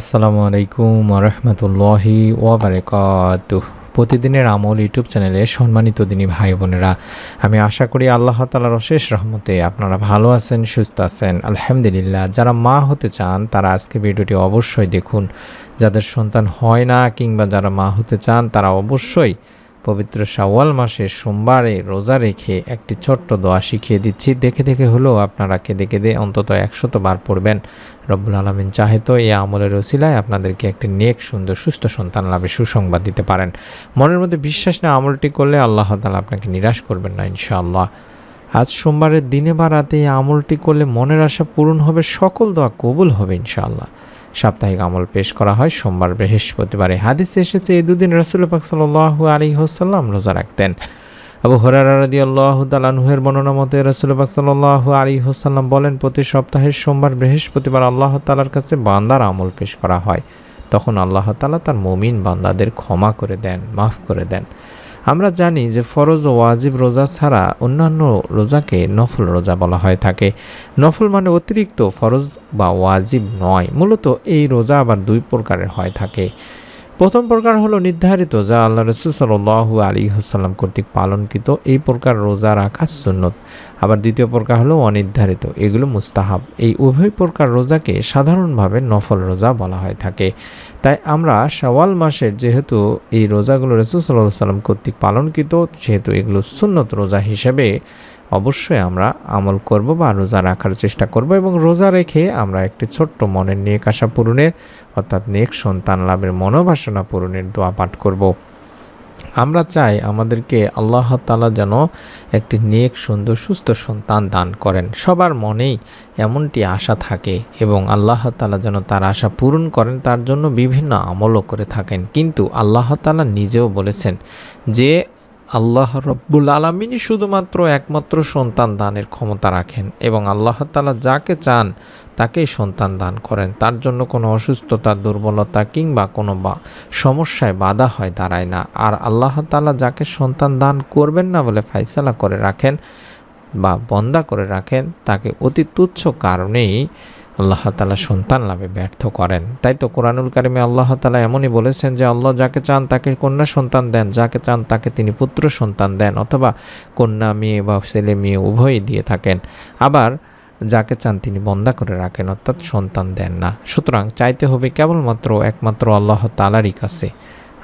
আসসালামু আলাইকুম রহমতুল্লাহি ওবরাকাত প্রতিদিনের আমল ইউটিউব চ্যানেলে সম্মানিত দিনী ভাই বোনেরা, আমি আশা করি আল্লাহ তালার অশেষ রহমতে আপনারা ভালো আছেন, সুস্থ আছেন। আলহামদুলিল্লাহ, যারা মা হতে চান, তারা আজকে ভিডিওটি অবশ্যই দেখুন। যাদের সন্তান হয় না কিংবা যারা মা হতে চান, তারা অবশ্যই পবিত্র শাওয়াল মাসে সোমবারে রোজা রেখে একটি ছোট্ট দোয়া শিখিয়ে দিচ্ছি। দেখে দেখে হলেও আপনারা কেঁদে কেঁদে অন্তত একশত বার পড়বেন। রব্বুল আলমিন চাহে তো এই আমলের ওসিলায় আপনাদেরকে একটি নেক, সুন্দর, সুস্থ সন্তান লাভে সুসংবাদ দিতে পারেন। মনের মধ্যে বিশ্বাস না আমলটি করলে আল্লাহ তালা আপনাকে নিরাশ করবেন না ইনশাআল্লাহ। আজ সোমবারের দিনে বা রাতে এই আমলটি করলে মনের আশা পূরণ হবে, সকল দোয়া কবুল হবে ইনশাআল্লাহ। সাপ্তাহিক আমল পেশ করা হয়। সোমবার বৃহস্পতিবারে হাদিসে এসেছে, এই দুদিন রসুল পাক সাল্লাহ আলী হোসাল্লাম রোজা রাখতেন। আবু হরারা আল্লাহ তালানহুয়ের বর্ণনা মতে রসুল পাক সাল্লাহ আলী হোসাল্লাম বলেন, প্রতি সপ্তাহের সোমবার বৃহস্পতিবার আল্লাহ তালার কাছে বান্দার আমল পেশ করা হয়। তখন আল্লাহ তালা তার মমিন বান্দাদের ক্ষমা করে দেন, মাফ করে দেন। আমরা জানি যে ফরজ ও ওয়াজিব রোজা ছাড়া অন্যান্য রোজাকে নফল রোজা বলা হয়ে থাকে। নফল মানে অতিরিক্ত ফরজ বা ওয়াজিব নয়, মূলত এই রোজা আবার দুই প্রকারের হয়ে থাকে। প্রথম প্রকার হলো নির্ধারিত, যা আল্লাহ রসুল সাল্লাহ আলী হাসাল্লাম কর্তৃক পালনকৃত। এই প্রকার রোজা রাখা সুন্নত। আবার দ্বিতীয় প্রকার হলো অনির্ধারিত, এগুলো মুস্তাহাব। এই উভয় প্রকার রোজাকে সাধারণভাবে নফল রোজা বলা হয়ে থাকে। তাই আমরা সওয়াল মাসের যেহেতু এই রোজাগুলো রসুল সাল্লাহ সাল্লাম কর্তৃক পালনকৃত যেহেতু এগুলো সুন্নত রোজা হিসেবে অবশ্যই আমরা আমল করব বা রোজা রাখার চেষ্টা করব এবং রোজা রেখে আমরা একটি ছোট্ট মনের নেক আশা পূরণের, অর্থাৎ নেক সন্তান লাভের মনোবাসনা পূরণের দোয়া পাঠ করব। আমরা চাই আমাদেরকে আল্লাহ তালা যেন একটি নেক, সুন্দর, সুস্থ সন্তান দান করেন। সবার মনেই এমনটি আশা থাকে এবং আল্লাহ তালা যেন তার আশা পূরণ করেন, তার জন্য বিভিন্ন আমলও করে থাকেন। কিন্তু আল্লাহ তালা নিজেও বলেছেন যে আল্লাহ রব্বুল আলমিনই শুধুমাত্র একমাত্র সন্তান দানের ক্ষমতা রাখেন এবং আল্লাহ তালা যাকে চান তাকেই সন্তান দান করেন। তার জন্য কোনো অসুস্থতা, দুর্বলতা কিংবা কোনো বা সমস্যায় বাধা হয়, দাঁড়ায় না। আর আল্লাহ তালা যাকে সন্তান দান করবেন না বলে ফাইসালা করে রাখেন বা বন্দা করে রাখেন, তাকে অতি তুচ্ছ কারণেই আল্লাহ তালা সন্তান লাভে ব্যর্থ করেন। তাই তো কোরআনুল কারিমে আল্লাহ তালা এমনই বলেছেন যে আল্লাহ যাকে চান তাকে কন্যা সন্তান দেন, যাকে চান তাকে তিনি পুত্র সন্তান দেন অথবা কন্যা মেয়ে বা ছেলে মেয়ে উভয়ই দিয়ে থাকেন। আবার যাকে চান তিনি বন্দা করে রাখেন, অর্থাৎ সন্তান দেন না। সুতরাং চাইতে হবে কেবলমাত্র একমাত্র আল্লাহ তালারই কাছে।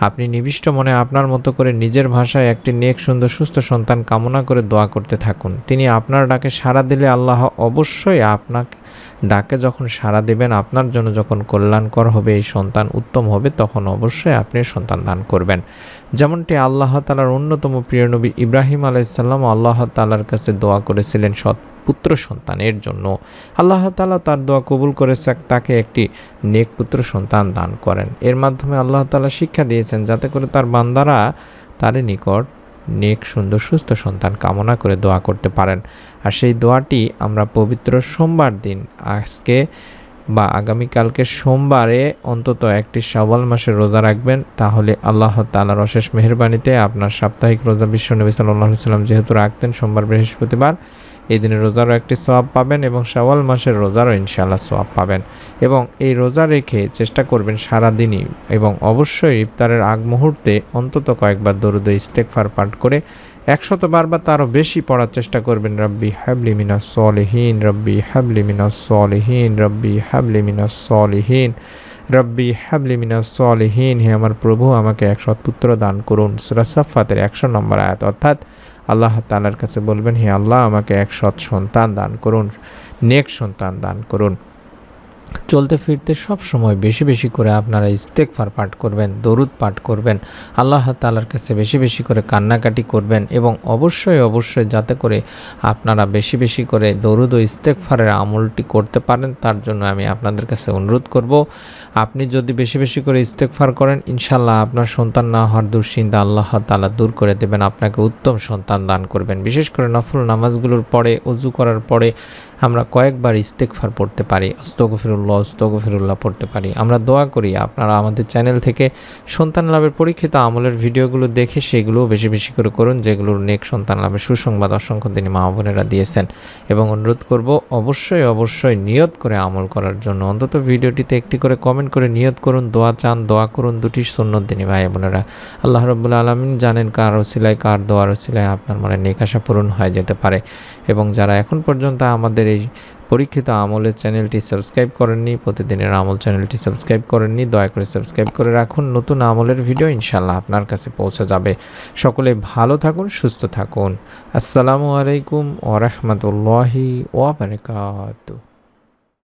আপনি নিবিষ্ট মনে আপনার মতো করে নিজের ভাষায় একটি নেক, সুন্দর, সুস্থ সন্তান কামনা করে দোয়া করতে থাকুন। তিনি আপনার ডাকে সাড়া দিলে আল্লাহ অবশ্যই আপনাকে ডাকে যখন সাড়া দেবেন, আপনার জন্য যখন কল্যাণকর হবে, এই সন্তান উত্তম হবে, তখন অবশ্যই আপনি সন্তান দান করবেন। যেমনটি আল্লাহ তালার অন্যতম প্রিয় নবী ইব্রাহিম আলাইসাল্লাম আল্লাহ তালার কাছে দোয়া করেছিলেন সৎ পুত্র সন্তানের জন্য। আল্লাহ তালা তার দোয়া কবুল করেছে, তাকে একটি নেক পুত্র সন্তান দান করেন। এর মাধ্যমে আল্লাহ তালা শিক্ষা দিয়েছেন, যাতে করে তার বান্দারা তার নিকট নেক, সুন্দর, সুস্থ সন্তান কামনা করে দোয়া করতে পারেন। আর সেই দোয়াটি আমরা পবিত্র সোমবার দিন, আজকে বা আগামীকালকে সোমবারে অন্তত একটি সওয়াল মাসে রোজা রাখবেন। তাহলে আল্লাহ তালার অশেষ মেহরবানিতে আপনার সাপ্তাহিক রোজা বিশ্ব নবী সাল্লাহ সাল্লাম যেহেতু রাখতেন সোমবার বৃহস্পতিবার এই দিনে রোজারও একটি সোয়াব পাবেন এবং শাওয়াল মাসের রোজারও ইনশাআল্লাহ সোয়াব পাবেন। এবং এই রোজা রেখে চেষ্টা করবেন সারা দিনই এবং অবশ্যই ইফতারের আগ মুহূর্তে অন্তত কয়েকবার দরুদ ইস্তেকফার পাঠ করে একশত বার বা তারও বেশি পড়ার চেষ্টা করবেন, রব্বি হাবলি মিনা সলিহীন, রব্বি হাবলি মিনা সলিহীন, রব্বি হাবলি মিনা সলিহীন, রব্বি হাবলি মিনা সলিহীন, হে আমার প্রভু, আমাকে এক সৎপুত্র দান করুন। সুরাসাফাতের একশো নম্বর আয়াত, অর্থাৎ আল্লাহ তালার কাছে বলবেন, হে আল্লাহ, আমাকে এক সৎ সন্তান দান করুন, নেক সন্তান দান করুন। চলতে ফিরতে সব সময় বেশি বেশি করে আপনারা ইস্তেকফার পাঠ করবেন, দরুদ পাঠ করবেন, আল্লাহ তালার কাছে বেশি বেশি করে কান্নাকাটি করবেন এবং অবশ্যই অবশ্যই যাতে করে আপনারা বেশি বেশি করে দরুদ ও ইস্তেকফারের আমলটি করতে পারেন, তার জন্য আমি আপনাদের কাছে অনুরোধ করব। আপনি যদি বেশি বেশি করে ইস্তেকফার করেন ইনশাল্লাহ আপনার সন্তান না হওয়ার দুশ্চিন্তা আল্লাহ তালা দূর করে দেবেন, আপনাকে উত্তম সন্তান দান করবেন। বিশেষ করে নফল নামাজগুলোর পরে অজু করার পরে আমরা কয়েকবার ইস্তেকফার পড়তে পারি অস্তগফিরুল্লাহ অস্তগফিরুল্লাহ পড়তে পারি। আমরা দোয়া করি, আপনারা আমাদের চ্যানেল থেকে সন্তান লাভের পরীক্ষিত আমলের ভিডিওগুলো দেখে সেগুলোও বেশি বেশি করে করুন, যেগুলোর নেক সন্তান লাভের সুসংবাদ অসংখ্য দিনে মা বোনেরা দিয়েছেন। এবং অনুরোধ করব, অবশ্যই অবশ্যই নিয়ত করে আমল করার জন্য। অন্তত ভিডিওটিতে একটি করে কমেন্ট করে নিয়ত করুন, দোয়া চান, দোয়া করুন দুটি দিনী ভাই বোনেরা। আল্লাহ রব্বুল আলমিন জানেন কার ওসিলায় কার দোয়ার ওসিলায় আপনার মনে নেক আশা পূরণ হয়ে যেতে পারে। এবং যারা এখন পর্যন্ত আমাদের এই পরীক্ষিত আমলের চ্যানেলটি সাবস্ক্রাইব করেননি, প্রতিদিনের আমল চ্যানেলটি সাবস্ক্রাইব করেননি, দয়া করে সাবস্ক্রাইব করে রাখুন। নতুন আমলের ভিডিও ইনশাল্লাহ আপনার কাছে পৌঁছে যাবে। সকলে ভালো থাকুন, সুস্থ থাকুন। আসসালামু আলাইকুম ওরহমতুল্লাহি ওয়াবারকাতুহ